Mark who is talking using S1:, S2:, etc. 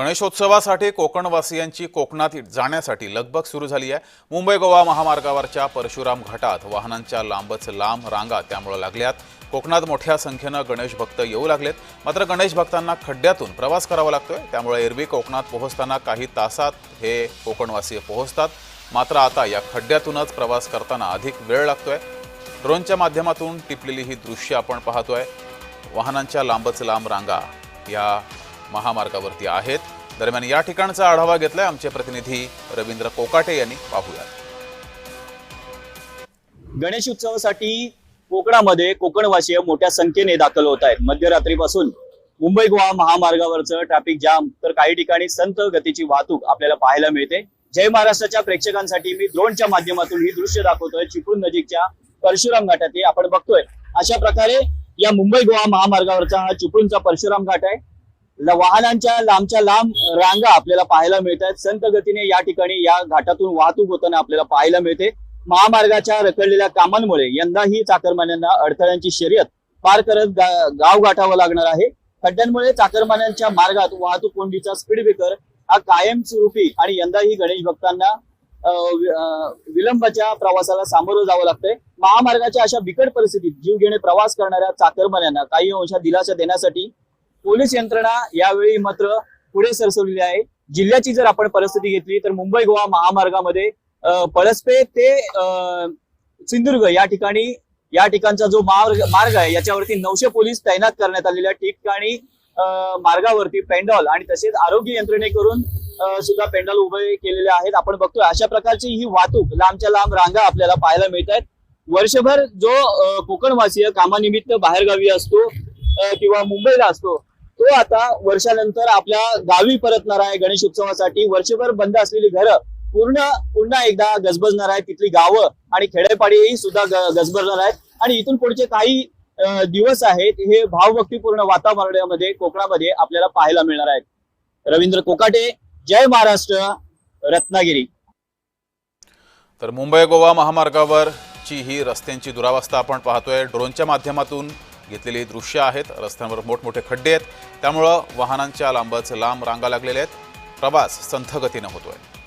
S1: गणेशोत्सवासाठी कोकणवासियांची कोकणात जाण्यासाठी लगबग सुरू झाली आहे. मुंबई गोवा महामार्गावरच्या परशुराम घाटात वाहनांच्या लांबच लांब रांगा त्यामुळे लागल्यात. कोकणात मोठ्या संख्येनं गणेश भक्त येऊ लागलेत. मात्र गणेश भक्तांना खड्ड्यातून प्रवास करावा लागतोय. त्यामुळे एरवी कोकणात पोहोचताना काही तासात हे कोकणवासीय पोहोचतात. मात्र आता या खड्ड्यातूनच प्रवास करताना अधिक वेळ लागतोय. ड्रोनच्या माध्यमातून टिपलेली ही दृश्य आपण पाहतोय. वाहनांच्या लांबच लांब रांगा या महामार्गावरती आहेत. दरम्यान या ठिकाणचा आढावा घेतलाय आमचे प्रतिनिधी रवींद्र कोकाटे यांनी. पाहूयात.
S2: गणेश उत्सवासाठी कोकणामध्ये कोकणवासीय मोठ्या संख्येने दाखल होत आहेत. मध्यरात्रीपासून मुंबई गोवा महामार्गावरचं ट्रॅफिक जाम तर काही ठिकाणी संत गतीची वाहतूक आपल्याला पाहायला मिळते. जय महाराष्ट्राच्या प्रेक्षकांसाठी मी ड्रोनच्या माध्यमातून ही दृश्य दाखवतोय. चिपळूण नजीकच्या परशुराम घाटात आपण बघतोय. अशा प्रकारे या मुंबई गोवा महामार्गावरचा हा चिपळूणचा परशुराम घाट आहे. वाहनांच्या लांबच्या लांब रांगा आपल्याला पाहायला मिळत आहेत संत गतीने या ठिकाणी या घाटातून वाहतूक होताना आपल्याला पाहायला मिळते. महामार्गाच्या रखडलेल्या कामांमुळे यंदाही चाकरमान्यांना अडथळ्यांची शर्यत पार करत गा- गाव गाठावं लागणार आहे. खड्ड्यांमुळे चाकरमान्यांच्या मार्गात वाहतूक कोंडीचा स्पीड ब्रेकर हा कायमस्वरूपी आणि यंदाही गणेश भक्तांना विलंबाच्या प्रवासाला सामोरं जावं लागतंय. महामार्गाच्या अशा बिकट परिस्थितीत जीव घेणे प्रवास करणाऱ्या चाकरमान्यांना काही अंशात दिलासा देण्यासाठी पोलीस यंत्रणा यावेळी मात्र पुढे सरसवलेली आहे. जिल्ह्याची जर आपण परिस्थिती घेतली तर मुंबई गोवा महामार्गामध्ये पळसपे ते सिंधुदुर्ग या ठिकाणी या ठिकाणचा जो मार्ग मार्ग आहे याच्यावरती नऊशे पोलीस तैनात करण्यात आलेल्या ठिकाणी मार्गावरती पेंडॉल आणि तसेच आरोग्य यंत्रणेकडून सुद्धा पेंडॉल उभे केलेले आहेत. आपण बघतोय अशा प्रकारची ही वाहतूक लांबच्या लांब रांगा आपल्याला पाहायला मिळत आहेत वर्षभर जो कोकणवासीय कामानिमित्त बाहेरगावी असतो किंवा मुंबईला असतो तो आता वर्षानंतर आपल्या गावी परतणार आहे गणेश उत्सवासाठी. वर्षभर बंद असलेली घरं पूर्ण पुन्हा एकदा गजबजणार आहे तिथली गावं आणि खेडेपाडी सुद्धा गजबजणार आहेत. आणि इथून पुढचे काही दिवस आहेत हे भावभक्तीपूर्ण वातावरणामध्ये कोकणामध्ये आपल्याला पाहायला मिळणार आहेत. रवींद्र कोकाटे जय महाराष्ट्र रत्नागिरी.
S1: तर मुंबई गोवा महामार्गावरची ही रस्त्यांची दुरावस्था आपण पाहतोय. ड्रोनच्या माध्यमातून घेतलेली दृश्य आहेत. रस्त्यांवर मोठमोठे खड्डे आहेत. त्यामुळं वाहनांच्या लांबच लांब रांगा लागलेल्या आहेत. प्रवास संथगतीनं होतो होतोय.